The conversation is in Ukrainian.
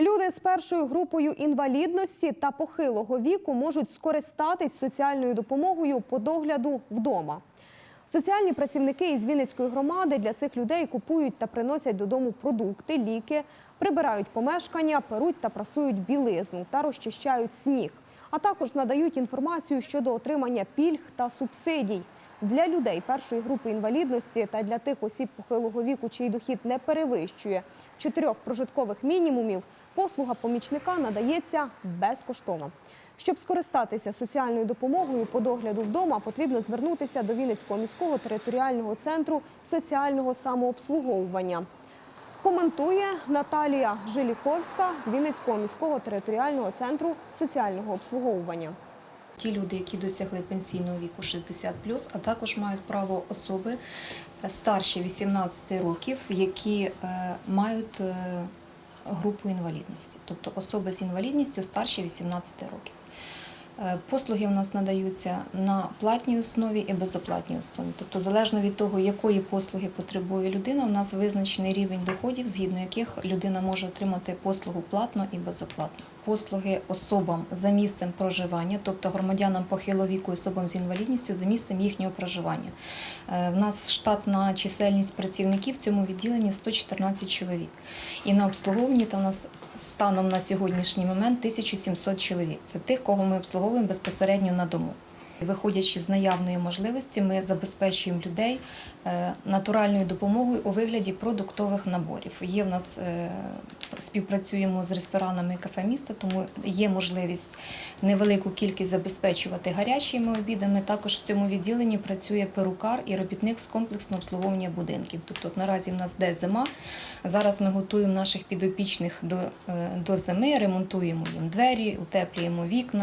Люди з першою групою інвалідності та похилого віку можуть скористатись соціальною допомогою по догляду вдома. Соціальні працівники із Вінницької громади для цих людей купують та приносять додому продукти, ліки, прибирають помешкання, перуть та прасують білизну та розчищають сніг, а також надають інформацію щодо отримання пільг та субсидій. Для людей першої групи інвалідності та для тих осіб похилого віку, чий дохід не перевищує чотирьох прожиткових мінімумів, послуга помічника надається безкоштовно. Щоб скористатися соціальною допомогою по догляду вдома, потрібно звернутися до Вінницького міського територіального центру соціального самообслуговування. Коментує Наталія Жиліховська з Вінницького міського територіального центру соціального обслуговування. Ті люди, які досягли пенсійного віку 60+, а також мають право особи е, старші 18 років, які е, мають е, групу інвалідності, тобто особи з інвалідністю старші 18 років. Е, Послуги в нас надаються на платній основі і безоплатній основі. Тобто, залежно від того, якої послуги потребує людина, у нас визначений рівень доходів, згідно яких людина може отримати послугу платно і безоплатно. Послуги особам за місцем проживання, тобто громадянам похилого віку особам з інвалідністю за місцем їхнього проживання. Е, В нас штатна чисельність працівників в цьому відділенні 114 чоловік. І на обслуговуванні там у нас станом на сьогоднішній момент 1700 чоловік. Це тих, кого ми обслуговуємо безпосередньо на дому. Виходячи з наявної можливості, ми забезпечуємо людей е, натуральною допомогою у вигляді продуктових наборів. Є в нас е, співпрацюємо з ресторанами кафе міста, тому є можливість невелику кількість забезпечувати гарячими обідами. Також в цьому відділенні працює перукар і робітник з комплексного обслуговування будинків. Тобто наразі в нас де зима. Зараз ми готуємо наших підопічних до, е, до зими, ремонтуємо їм двері, утеплюємо вікна.